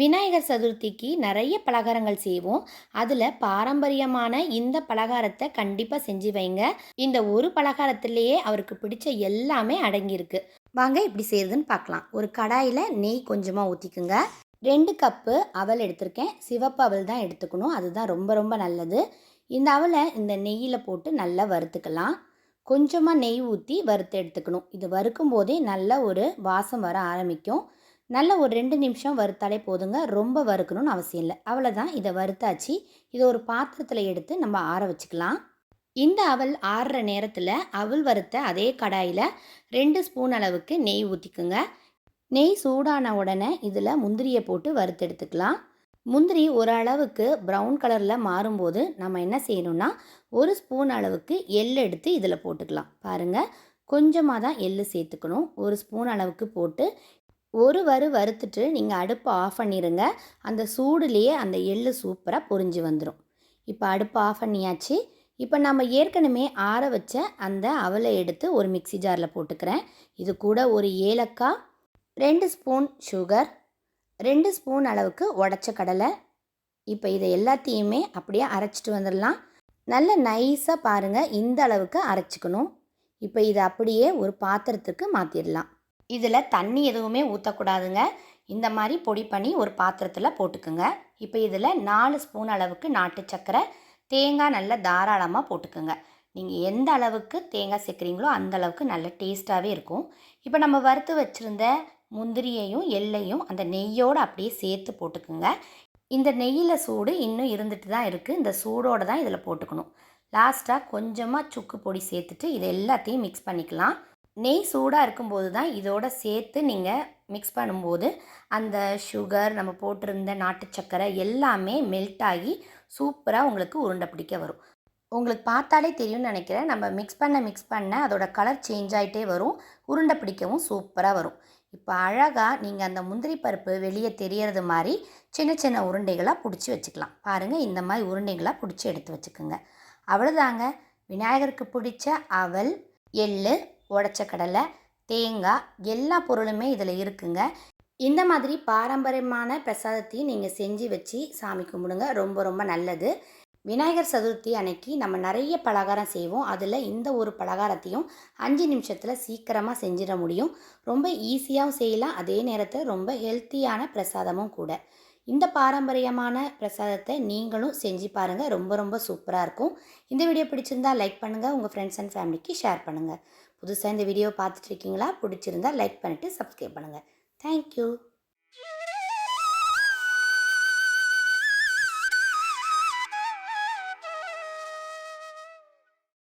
விநாயகர் சதுர்த்திக்கு நிறைய பலகாரங்கள் செய்வோம். அதில் பாரம்பரியமான இந்த பலகாரத்தை கண்டிப்பாக செஞ்சு வைங்க. இந்த ஒரு பலகாரத்திலேயே அவருக்கு பிடிச்ச எல்லாமே அடங்கியிருக்கு. வாங்க இப்படி செய்யுதுன்னு பார்க்கலாம். ஒரு கடாயில் நெய் கொஞ்சமாக ஊற்றிக்குங்க ரெண்டு கப்பு அவல் எடுத்திருக்கேன். சிவப்பு அவல் தான் எடுத்துக்கணும். அதுதான் ரொம்ப ரொம்ப நல்லது. இந்த அவலை இந்த நெய்யில் போட்டு நல்லா வறுத்துக்கலாம். கொஞ்சமாக நெய் ஊற்றி வறுத்து எடுத்துக்கணும். இது வறுக்கும் போதே நல்ல ஒரு வாசம் வர ஆரம்பிக்கும். நல்ல ஒரு ரெண்டு நிமிஷம் வறுத்தாலே போதுங்க. ரொம்ப வறுக்கணும்னு அவசியம் இல்லை. அவ்வளோதான் இதை வறுத்தாச்சு. இதை ஒரு பாத்திரத்தில் எடுத்து நம்ம ஆற வச்சுக்கலாம். இந்த அவல் ஆறுற நேரத்தில் அவல் வறுத்த அதே கடாயில் ரெண்டு ஸ்பூன் அளவுக்கு நெய் ஊற்றிக்குங்க நெய் சூடான உடனே இதில் முந்திரியை போட்டு வறுத்து எடுத்துக்கலாம். முந்திரி ஒரு அளவுக்கு ப்ரௌன் கலரில் மாறும்போது நம்ம என்ன செய்யணும்னா ஒரு ஸ்பூன் அளவுக்கு எள் எடுத்து இதில் போட்டுக்கலாம். பாருங்கள் கொஞ்சமாக தான் எள் சேர்த்துக்கணும். ஒரு ஸ்பூன் அளவுக்கு போட்டு ஒரு வறு வறுத்துட்டு நீங்கள் அடுப்பை ஆஃப் பண்ணிடுங்க அந்த சூடுலேயே அந்த எள்ளு சூப்பராக பொரிஞ்சு வந்துடும் இப்போ அடுப்பை ஆஃப் பண்ணியாச்சு. இப்போ நம்ம ஏற்கனவே ஆற வச்ச அந்த அவலை எடுத்து ஒரு மிக்சி ஜாரில் போட்டுக்கிறேன். இது கூட ஒரு ஏலக்காய் ரெண்டு ஸ்பூன் சுகர் ரெண்டு ஸ்பூன் அளவுக்கு உடச்ச கடலை. இப்போ இதை எல்லாத்தையுமே அப்படியே அரைச்சிட்டு வந்துடலாம். நல்ல நைஸாக பாருங்கள் இந்த அளவுக்கு அரைச்சிக்கணும். இப்போ இதை அப்படியே ஒரு பாத்திரத்துக்கு மாற்றிடலாம் இதில் தண்ணி எதுவுமே ஊற்றக்கூடாதுங்க. இந்த மாதிரி பொடி பண்ணி ஒரு பாத்திரத்தில் போட்டுக்குங்க. இப்போ இதில் நாலு ஸ்பூன் அளவுக்கு நாட்டு சக்கரை தேங்காய் நல்லா தாராளமாக போட்டுக்குங்க. நீங்கள் எந்த அளவுக்கு தேங்காய் சேர்க்குறீங்களோ அந்த அளவுக்கு நல்ல டேஸ்ட்டாகவே இருக்கும். இப்போ நம்ம வறுத்து வச்சுருந்த முந்திரியையும் எள்ளையும் அந்த நெய்யோடு அப்படியே சேர்த்து போட்டுக்குங்க. இந்த நெய்யில் சூடு இன்னும் இருந்துட்டு தான் இருக்குது. இந்த சூடோடு தான் இதில் போட்டுக்கணும். லாஸ்ட்டாக கொஞ்சமாக சுக்கு பொடி சேர்த்துட்டு இது எல்லாத்தையும் மிக்ஸ் பண்ணிக்கலாம். நெய் சூடாக இருக்கும்போது தான் இதோட சேர்த்து நீங்கள் மிக்ஸ் பண்ணும்போது அந்த சுகர் நம்ம போட்டிருந்த நாட்டு சக்கரை எல்லாமே மெல்ட் ஆகி சூப்பராக உங்களுக்கு உருண்டை பிடிக்க வரும். உங்களுக்கு பார்த்தாலே தெரியும்னு நினைக்கிறேன். நம்ம மிக்ஸ் பண்ண மிக்ஸ் பண்ண அதோட கலர் சேஞ்ச் ஆகிட்டே வரும். உருண்டை பிடிக்கவும் சூப்பராக வரும். இப்போ அழகாக நீங்கள் அந்த முந்திரி பருப்பு வெளியே தெரியறது மாதிரி சின்ன சின்ன உருண்டைகளாக பிடிச்சி வச்சுக்கலாம். பாருங்கள் இந்த மாதிரி உருண்டைகளாக பிடிச்சி எடுத்து வச்சுக்கோங்க. அவ்வளோதாங்க விநாயகருக்கு பிடிச்ச அவல் எள்ளு உடச்ச கடலை தேங்காய் எல்லா பொருளுமே இதில் இருக்குங்க. இந்த மாதிரி பாரம்பரியமான பிரசாதத்தையும் நீங்கள் செஞ்சு வச்சு சாமி கும்பிடுங்க. ரொம்ப ரொம்ப நல்லது. விநாயகர் சதுர்த்தி அன்னைக்கு நம்ம நிறைய பலகாரம் செய்வோம். அதில் இந்த ஒரு பலகாரத்தையும் அஞ்சு நிமிஷத்தில் சீக்கிரமாக செஞ்சிட முடியும். ரொம்ப ஈஸியாகவும் செய்யலாம். அதே நேரத்தில் ரொம்ப ஹெல்த்தியான பிரசாதமும் கூட. இந்த பாரம்பரியமான பிரசாதத்தை நீங்களும் செஞ்சு பாருங்கள் ரொம்ப ரொம்ப சூப்பராக இருக்கும். இந்த வீடியோ பிடிச்சிருந்தா லைக் பண்ணுங்கள் உங்கள் ஃப்ரெண்ட்ஸ் அண்ட் ஃபேமிலிக்கு ஷேர் பண்ணுங்கள் புதுசாக இந்த வீடியோ பார்த்துட்ருக்கீங்களா பிடிச்சிருந்தா லைக் பண்ணிவிட்டு சப்ஸ்கிரைப் பண்ணுங்கள் தேங்க்யூ